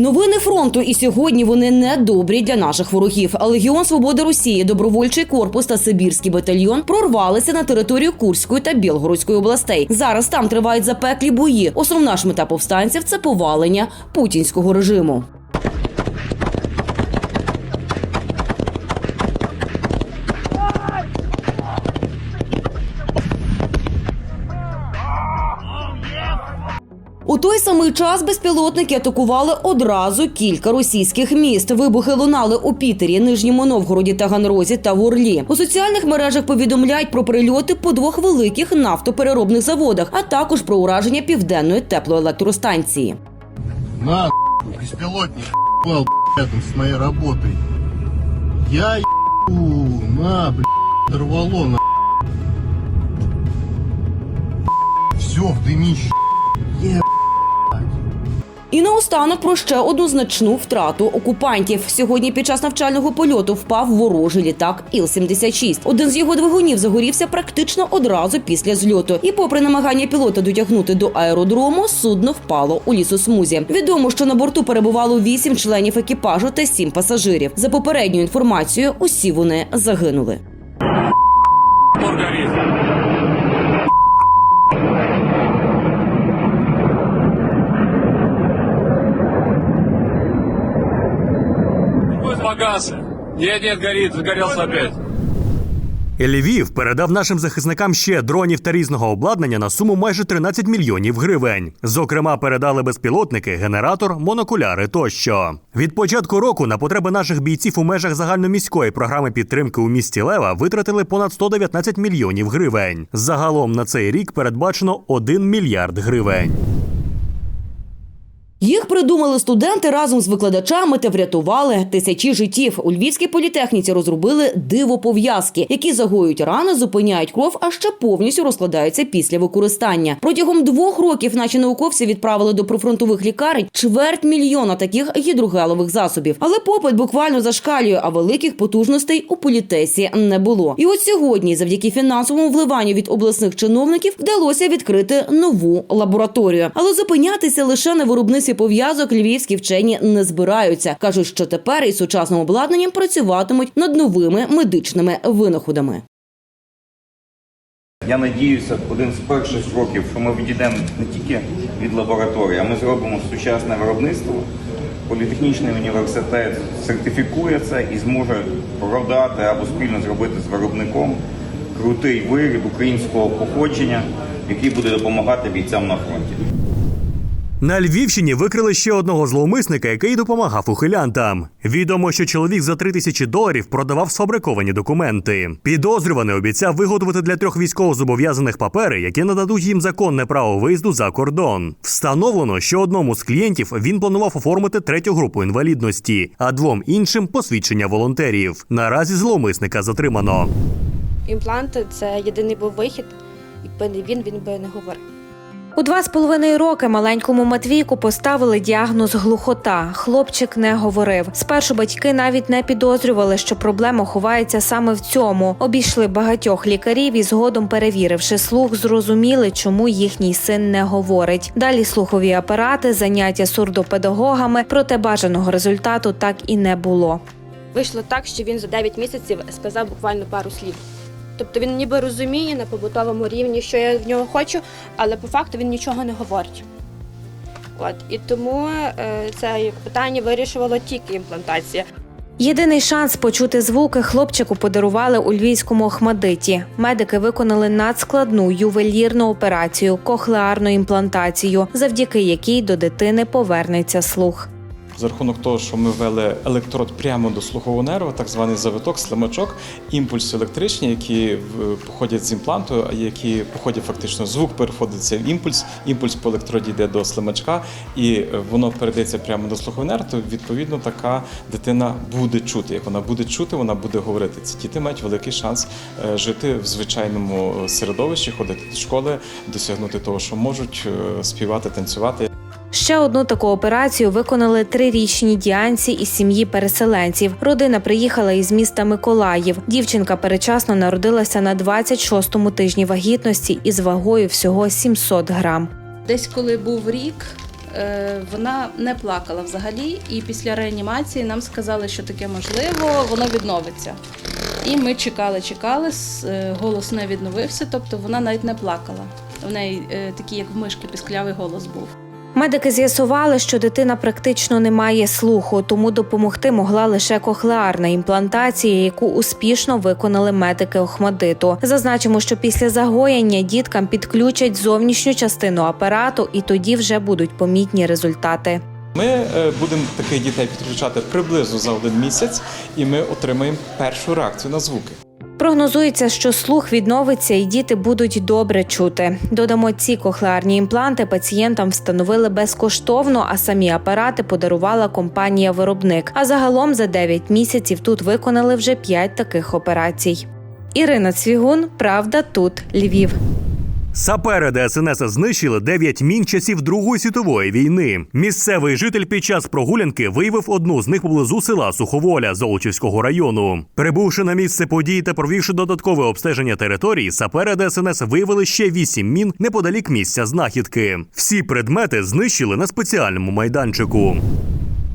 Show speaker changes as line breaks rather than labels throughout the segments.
Новини фронту, і сьогодні вони не добрі для наших ворогів. Легіон Свободи Росії, добровольчий корпус та Сибірський батальйон прорвалися на територію Курської та Білгородської областей. Зараз там тривають запеклі бої. Основна ж мета повстанців це повалення путінського режиму. У той самий час безпілотники атакували одразу кілька російських міст. Вибухи лунали у Пітері, Нижньому Новгороді, Таганрозі та в Орлі. У соціальних мережах повідомляють про прильоти по двох великих нафтопереробних заводах, а також про ураження південної теплоелектростанції.
На, беспилотник ебал, рядом с моей работой. Я ебу, на, блядь, дорвало, на. Все в дымище.
І наостанок про ще одну значну втрату окупантів. Сьогодні під час навчального польоту впав ворожий літак Іл-76. Один з його двигунів загорівся практично одразу після зльоту. І, попри намагання пілота дотягнути до аеродрому, судно впало у лісосмузі. Відомо, що на борту перебувало вісім членів екіпажу та сім пасажирів. За попередньою інформацією, усі вони загинули.
Мотор горит. Погас. Нет, нет, горит, загорелся опять.
Львів передав нашим захисникам ще дронів та різного обладнання на суму майже 13 мільйонів гривень. Зокрема, передали безпілотники, генератор, монокуляри тощо. Від початку року на потреби наших бійців у межах загальноміської програми підтримки у місті Лева витратили понад 119 мільйонів гривень. Загалом на цей рік передбачено 1 мільярд гривень.
Їх придумали студенти разом з викладачами та врятували тисячі життів. У Львівській політехніці розробили диво-пов'язки, які загоюють рани, зупиняють кров, а ще повністю розкладаються після використання. Протягом двох років наші науковці відправили до прифронтових лікарень чверть мільйона таких гідрогелових засобів. Але попит буквально зашкалює, а великих потужностей у політесі не було. І от сьогодні, завдяки фінансовому вливанню від обласних чиновників, вдалося відкрити нову лабораторію. Але зупинятися лише на виробництві пов'язок львівські вчені не збираються. кажуть, що тепер із сучасним обладнанням працюватимуть над новими медичними винаходами.
Я надіюся, один з перших кроків, що ми відійдемо не тільки від лабораторії, а ми зробимо сучасне виробництво. Політехнічний університет сертифікує це і зможе продати або спільно зробити з виробником крутий виріб українського походження, який буде допомагати бійцям на фронті.
На Львівщині викрили ще одного зловмисника, який допомагав ухилянтам. Відомо, що чоловік за три тисячі доларів продавав сфабриковані документи. Підозрюваний обіцяв виготовити для трьох військовозобов'язаних папери, які нададуть їм законне право виїзду за кордон. Встановлено, що одному з клієнтів він планував оформити третю групу інвалідності, а двом іншим посвідчення волонтерів. Наразі зловмисника затримано.
Імпланти це єдиний був вихід. Якби не він, він би не говорив.
У два з половиною роки маленькому Матвійку поставили діагноз глухота. Хлопчик не говорив. Спершу батьки навіть не підозрювали, що проблема ховається саме в цьому. Обійшли багатьох лікарів і згодом, перевіривши слух, зрозуміли, чому їхній син не говорить. Далі слухові апарати, заняття сурдопедагогами, проте бажаного результату так і не було.
Вийшло так, що він за 9 місяців сказав буквально пару слів. Тобто він ніби розуміє на побутовому рівні, що я в нього хочу, але по факту він нічого не говорить. От і тому е, це питання вирішувало тільки імплантація.
Єдиний шанс почути звуки хлопчику подарували у львівському Охмадиті. Медики виконали надскладну ювелірну операцію кохлеарну імплантацію, завдяки якій до дитини повернеться слух.
За рахунок того, що ми ввели електрод прямо до слухового нерва, так званий завиток, слимачок, імпульси електричні, які походять з імпланту, а які походять фактично звук переходиться в імпульс, імпульс по електроді йде до слимачка, і е, воно передається прямо до слухового нерва, то відповідно така дитина буде чути. Як вона буде чути, вона буде говорити. Ці діти мають великий шанс е, жити в звичайному середовищі, ходити до школи, досягнути того, що можуть е, співати, танцювати.
Ще одну таку операцію виконали трирічній Діанці із сім'ї переселенців. Родина приїхала із міста Миколаїв. Дівчинка перечасно народилася на 26-му тижні вагітності із вагою всього 700 грам.
Десь коли був рік, е, вона не плакала взагалі, і після реанімації нам сказали, що таке можливо, воно відновиться. І ми чекали, чекали, е, голос не відновився, тобто вона навіть не плакала. В неї е, такий, як в мишки, пісклявий голос був.
Медики з'ясували, що дитина практично не має слуху, тому допомогти могла лише кохлеарна імплантація, яку успішно виконали медики Охмадиту. Зазначимо, що після загоєння діткам підключать зовнішню частину апарату, і тоді вже будуть помітні результати.
Ми е, будемо таких дітей підключати приблизно за один місяць, і ми отримаємо першу реакцію на звуки.
Прогнозується, що слух відновиться і діти будуть добре чути. Додамо, ці кохлеарні імпланти пацієнтам встановили безкоштовно, а самі апарати подарувала компанія-виробник. А загалом за 9 місяців тут виконали вже 5 таких операцій. Ірина Цвігун, Правда, тут Львів.
Сапери ДСНС знищили 9 мін часів Другої світової війни. Місцевий житель під час прогулянки виявив одну з них поблизу села Суховоля Золочівського району. Прибувши на місце події та провівши додаткове обстеження території, сапери ДСНС виявили ще 8 мін неподалік місця знахідки. Всі предмети знищили на спеціальному майданчику.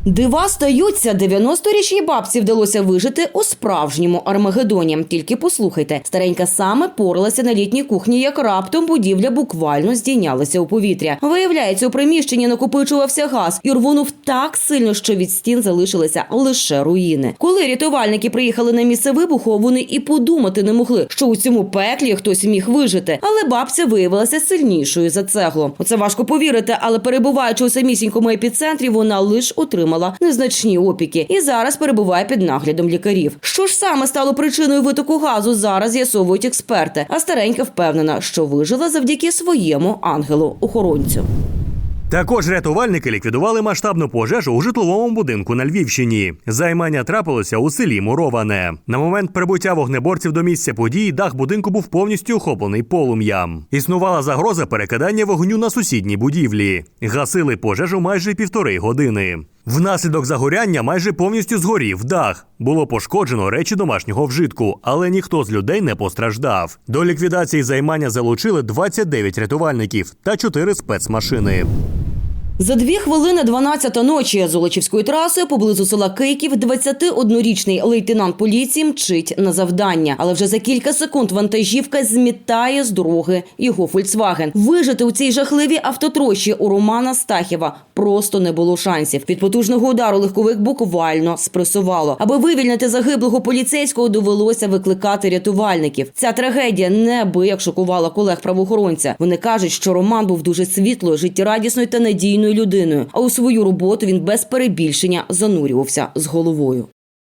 Дива стаються. 90-річній бабці вдалося вижити у справжньому Армагедоні. Тільки послухайте, старенька саме поралася на літній кухні, як раптом будівля буквально здійнялася у повітря. Виявляється, у приміщенні накопичувався газ і рвонув так сильно, що від стін залишилися лише руїни. Коли рятувальники приїхали на місце вибуху, вони і подумати не могли, що у цьому пеклі хтось міг вижити. Але бабця виявилася сильнішою за цеглу. У це важко повірити, але перебуваючи у самісінькому епіцентрі, вона лише отримала незначні опіки і зараз перебуває під наглядом лікарів. Що ж саме стало причиною витоку газу? Зараз з'ясовують експерти. А старенька впевнена, що вижила завдяки своєму ангелу-охоронцю.
Також рятувальники ліквідували масштабну пожежу у житловому будинку на Львівщині. Займання трапилося у селі Муроване. На момент прибуття вогнеборців до місця події дах будинку був повністю охоплений полум'ям. Існувала загроза перекидання вогню на сусідні будівлі. Гасили пожежу майже півтори години. Внаслідок загоряння майже повністю згорів дах. Було пошкоджено речі домашнього вжитку, але ніхто з людей не постраждав. До ліквідації займання залучили 29 рятувальників та 4 спецмашини.
За дві хвилини 12 ночі Золочівською трасою поблизу села Кийків 21-річний лейтенант поліції мчить на завдання. Але вже за кілька секунд вантажівка змітає з дороги його Фольксваген. Вижити у цій жахливій автотрощі у Романа Стахєва просто не було шансів. Від потужного удару легковик буквально спресувало. Аби вивільнити загиблого поліцейського, довелося викликати рятувальників. Ця трагедія неабияк шокувала колег правоохоронця. Вони кажуть, що Роман був дуже світлою, життєрадісною та надійною людиною. А у свою роботу він без перебільшення занурювався з головою.